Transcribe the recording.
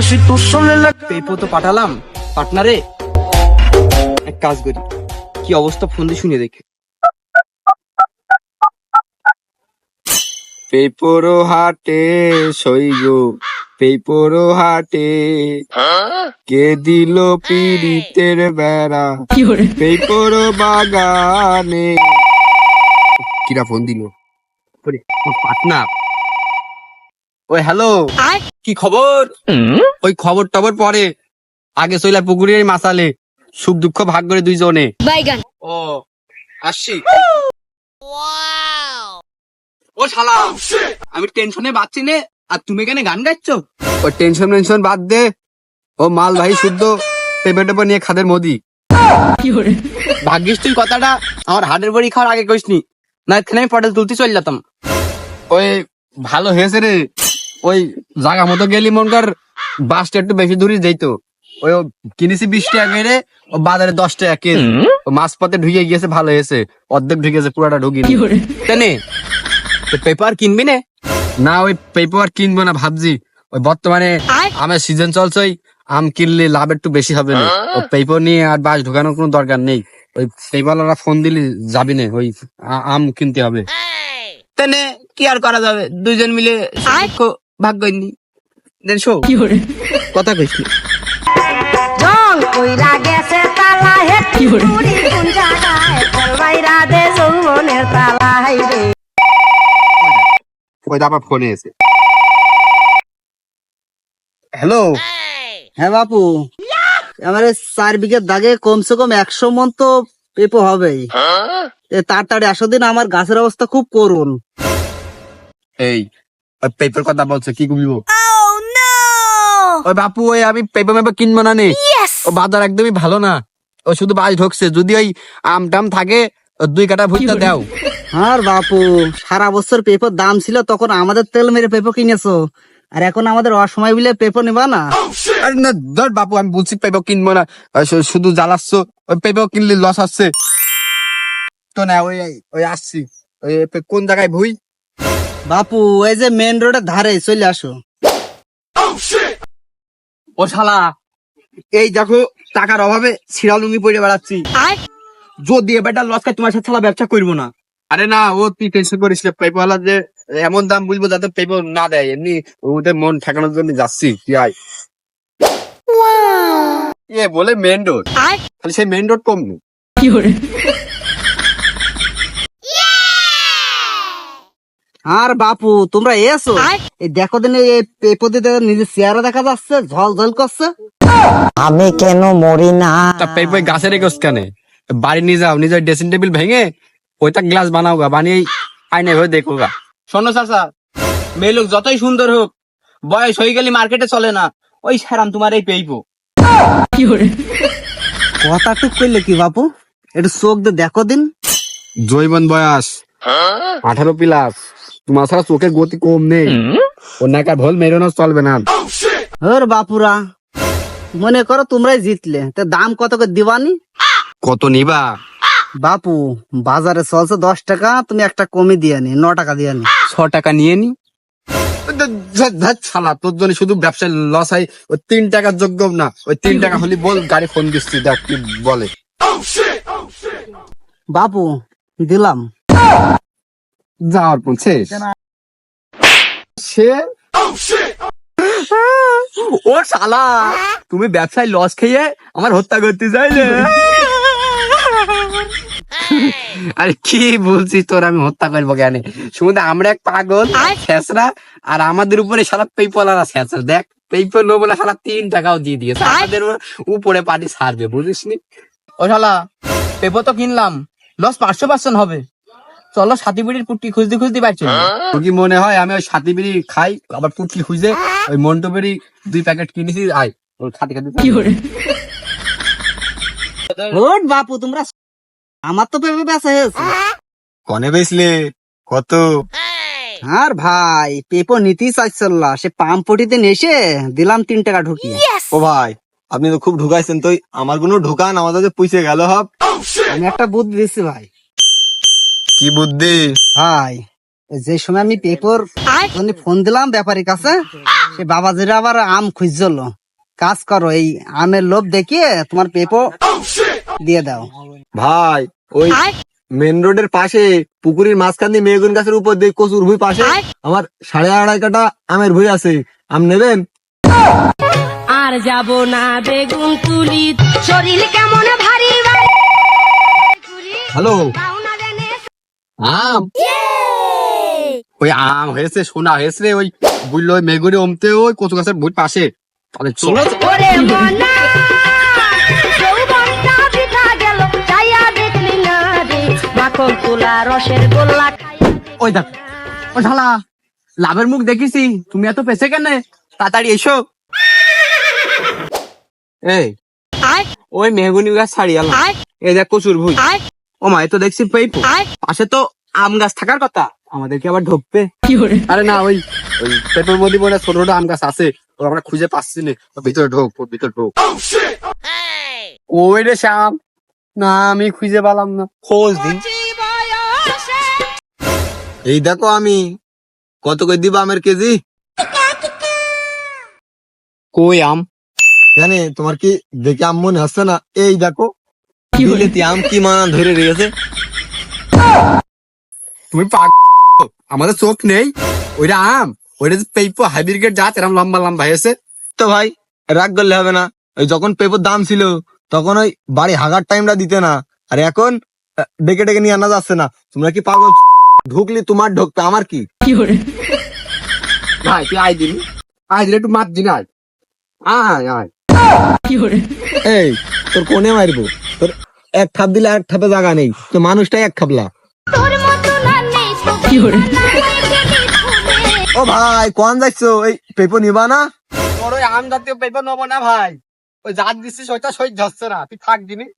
Si tú solo la পেপো তো পাঠালাম পার্টনারে। এক কাজ করি কি অবস্থা ফোন দিয়ে শুনে দেখি। পেপরো হাটে সইগো পেপরো হাটে কে দিল পিরিতের বেড়া? পেপরো বাগানে। কিরা ফোন দিল? পার্টনার ওই হ্যালো। কি খবর? ওই খবর টবর পরে। আগে চইলা পুকুরের মাসালে সুখ দুঃখ ভাগ করে দুইজনে। বাইগান। ও আসছি। ও শালা আমি টেনশনে বাঁচছি নে। আর তুমি কেন গান গাইছ ও টেনশন টেনশন বাদ দে। ও মাল ভাই শুদ্ধ। পেমেন্ট টেপে নিয়ে খাদের মোদি। ভাগ্যিস তুই কথাটা আমার হাটের বড়ি খাওয়ার আগে কইসনি। না এখানে আমি পটেল তুলতে চলে যেতাম ওই ভালো হয়েছে রে। ওই জায়গা মতো গেলি মনকার বাসটা একটু বেশি দূরে যাইতো। ওই কিনেছি বিশ টাকা করে ও বাজারে দশ টাকা কেজি। মাছ পথে ঢুকে গিয়েছে ভালো হয়েছে। অর্ধেক ঢুকেছে পুরাটা ঢুকিনি। কেনে? পেপার কিনবি নে? না ওই পেপার কিনবো না ভাবছি। ওই বর্তমানে আমের সিজন চলছে আম কিনলে লাভ একটু বেশি হবে না। ও পেপার নিয়ে আর বাস ঢোকানোর কোনো দরকার নেই। ওই পেপারওয়ালা ফোন দিলে যাবি না ওই আম কিনতে হবে। তেনে কি আর করা যাবে? দুইজন মিলে সুখ ভাগ করিনি দেন শো। কথা কইছি। জল কইরা গেছে তালা হে পুরি কোন জায়গায় কলবাইরা দে যৌবনের তালা হাই রে। ওই আবার ফোনে এসে হ্যালো। হ্যাঁ বাপু। আমার চার বিঘের দাগে কমসে কম একশো মন তো পেপো হবেই। তাড়াতাড়ি আসো দিন আমার গাছের অবস্থা খুব করুন। এই ওই পেপার কথা বলছে কি কমিব ওই বাপু ওই আমি পেপার মেপার কিনবো না নে? ও বাজার একদমই ভালো না। ও শুধু বাজ ঢুকছে। যদি ওই আম টাম থাকে দুই কাটা ভুট্টা দাও। আর বাপু সারা বছর পেপোর দাম ছিল তখন আমাদের তেল মেরে পেপো কিনেছো। আর এখন আমাদের অসময় বিলে পেপো নেবা না। আরে না ধর বাপু আমি বলছি পেপার কিনবো না। শুধু জ্বালাচ্ছ। ওই পেপার কিনলে লস আসছে। তো না ওই ওই আসছি। ওই কোন জায়গায় ভুই? বাপু এই যে মেন রোডের ধারে চলে আসো। ও শালা এই দেখো টাকার অভাবে ছিড়া লুঙ্গি পরে বেড়াচ্ছি। যদি এবারটা লস খাই তোমার সাথে শালা ব্যবসা করব না। আরে না ও তুই টেনশন করিস না পেপারওয়ালা যে এমন দাম বলব যাতে পেপার না দেয় এমনি ওদের মন ঠেকানোর জন্য যাচ্ছি তুই আয়। এ বলে মেন রোড খালি সেই মেন রোড কম নেই আর বাপু তোমরা এসো। এই দেখো দিন এই পেপো দিতে নিজের চেহারা দেখা যাচ্ছে ঝল ঝল করছে। আমি কেন মরি না? তা পেপার গাছে রেখোস কেন? বাড়ি নিয়ে যাও নিজের ড্রেসিং টেবিল ভেঙে ওইটা গ্লাস বানাও গা বানিয়ে আইনে হয়ে দেখো গা। শোনো চাচা মেয়ে লোক যতই সুন্দর হোক বয়স হয়ে গেলে মার্কেটে চলে না ওই সারাম তোমার এই পেইবো কথা টুক করলে কি বাপু? একটু চোখ দিয়ে দেখো দিন। জৈবন বয়স। আঠারো প্লাস তোমার ছাড়া চোখের গতি কম নেই। ও নাকা ভোল মেরোনো চলবে না। হর বাপুরা মনে করো তোমরাই জিতলে তা দাম কত করে দিবানি? কত নিবা? বাপু বাজারে চলছে দশ টাকা তুমি একটা কমে দিয়ে নি ন টাকা দিয়ে নি। ছ টাকা নিয়ে নি? ছালা তোর জন্য শুধু ব্যবসায় লস হয় ওই তিন টাকার যোগ্য না ওই তিন টাকা হলে বল গাড়ি ফোন দিচ্ছি দেখ কি বলে। বাপু দিলাম। যাওয়ার পর শেষ। সে ও শালা তুমি ব্যবসায় লস খেয়ে আমার হত্যা করতে চাইলে? আরে কি বলছিস তোর আমি হত্যা করব কেন? শুধু আমরা এক পাগল শেষরা আর আমাদের উপরে সারা পেপলারা শেষরা। দেখ পেপল নো বলে সারা তিন টাকাও দিয়ে দিয়েছে আমাদের উপরে পার্টি সারবে বুঝিস নি ও শালা পেপো তো কিনলাম লস পাঁচশো পার্সেন্ট হবে। চলো সাথী বিড়ির পুটকি খুঁজতে খুঁজতে পারছি তোর কি মনে হয় আমি ওই সাথী বিড়ি খাই আবার পুটকি খুঁজে ওই মন্টু বিড়ি দুই প্যাকেট কিনেছি আই ওর খাতে খাতে ওট বাপু তোমরা আমার তো পেপে বেচা হয়েছে। কনে বেচলে? কত? আর ভাই পেপো নিতেই চাইছিল না সে পাম্পটিতে এসে দিলাম তিন টাকা ঢুকিয়ে। ও ভাই আপনি তো খুব ঢুকাইছেন তো আমার কোনো ঢুকান আমাদের যে পুষে গেল হব আমি একটা বুদ্ধি দিচ্ছি ভাই কি বুদ্ধি? ভাই যে সময় আমি পেপর ফোন দিলাম ব্যাপারীর কাছে সে বাবাজিরা আবার আম খুঁজছিল। কাজ করো এই আমের লোভ দেখিয়ে তোমার পেপো দিয়ে দাও। ভাই ওই মেন রোডের পাশে পুকুরের মাঝখান দিয়ে মেগুন গাছের উপর দিয়ে কচুর ভুই পাশে আমার সাড়ে আড়াই কাটা আমের ভুই আছে। আম নেবেন? আর যাব না বেগুন তুলি। শরীর কেমন ভারী ভারী। হ্যালো? আম। ওই আম হয়েছে সোনা হয়েছে রে ওই বুঝলো ওই মেগুনি অমতে ওই কচু গাছের বই পাশে। তাহলে চলো। ওই দেখ ও শালা লাভের মুখ দেখিছি তুমি এত পেছে কেন? তাড়াতাড়ি এসো। এই ওই মেহগুনি গাছ ছাড়িয়ে এই দেখ কচুর ভুই। ও মা তো দেখছি পেইপো পাশে তো আম গাছ থাকার কথা। আমাদেরকে আবার ঢোকবে। কি করে? আরে না ওই পেপার মধ্যে বলে ছোট ছোট আম গাছ আছে। ও আমরা খুঁজে পাচ্ছি না। ভিতরে ঢোক ওর ভিতরে ঢোক। ওই রে শ্যাম। না আমি খুঁজে পেলাম না। খোঁজ দিন। এই দেখো আমি। কত করে দিব আমের কেজি? কই আম? জানে তোমার কি দেখে আম মনে হচ্ছে না? এই দেখো। বিলেতি আম কি মান ধরে তুমি আমাদের চোখ নেই। ওইটা আম। ওইটা যে পেইপো হাইব্রিড জাত এরকম লম্বা লম্বা হয়েছে। তো ভাই রাগ করলে হবে না। ওই যখন পেপোর দাম ছিল তখন ওই বাড়ি হাগার টাইমটা দিতে না। আর এখন ডেকে ডেকে নিয়ে আনা যাচ্ছে না। তোমরা কি পাগল? ঢুকলি তোমার ঢুকতে আমার কি? ভাই তুই আয় দিন আয় দিলে একটু মাত দিন আয় আয়। আয় এই তোর কোনে মারবো? এক খাপ দিলে এক খাপে জায়গা নেই। তো মানুষটাই এক খাপলা। তোর মতো না নেই কি করে ও ভাই কোন যাচ্ছ এই পেপো নিবা না? বড় ওই আম জাতীয় পেপার নেব না ভাই। ওই জাত দিচ্ছিস ওইটা সই হচ্ছে না। তুই থাক দিনি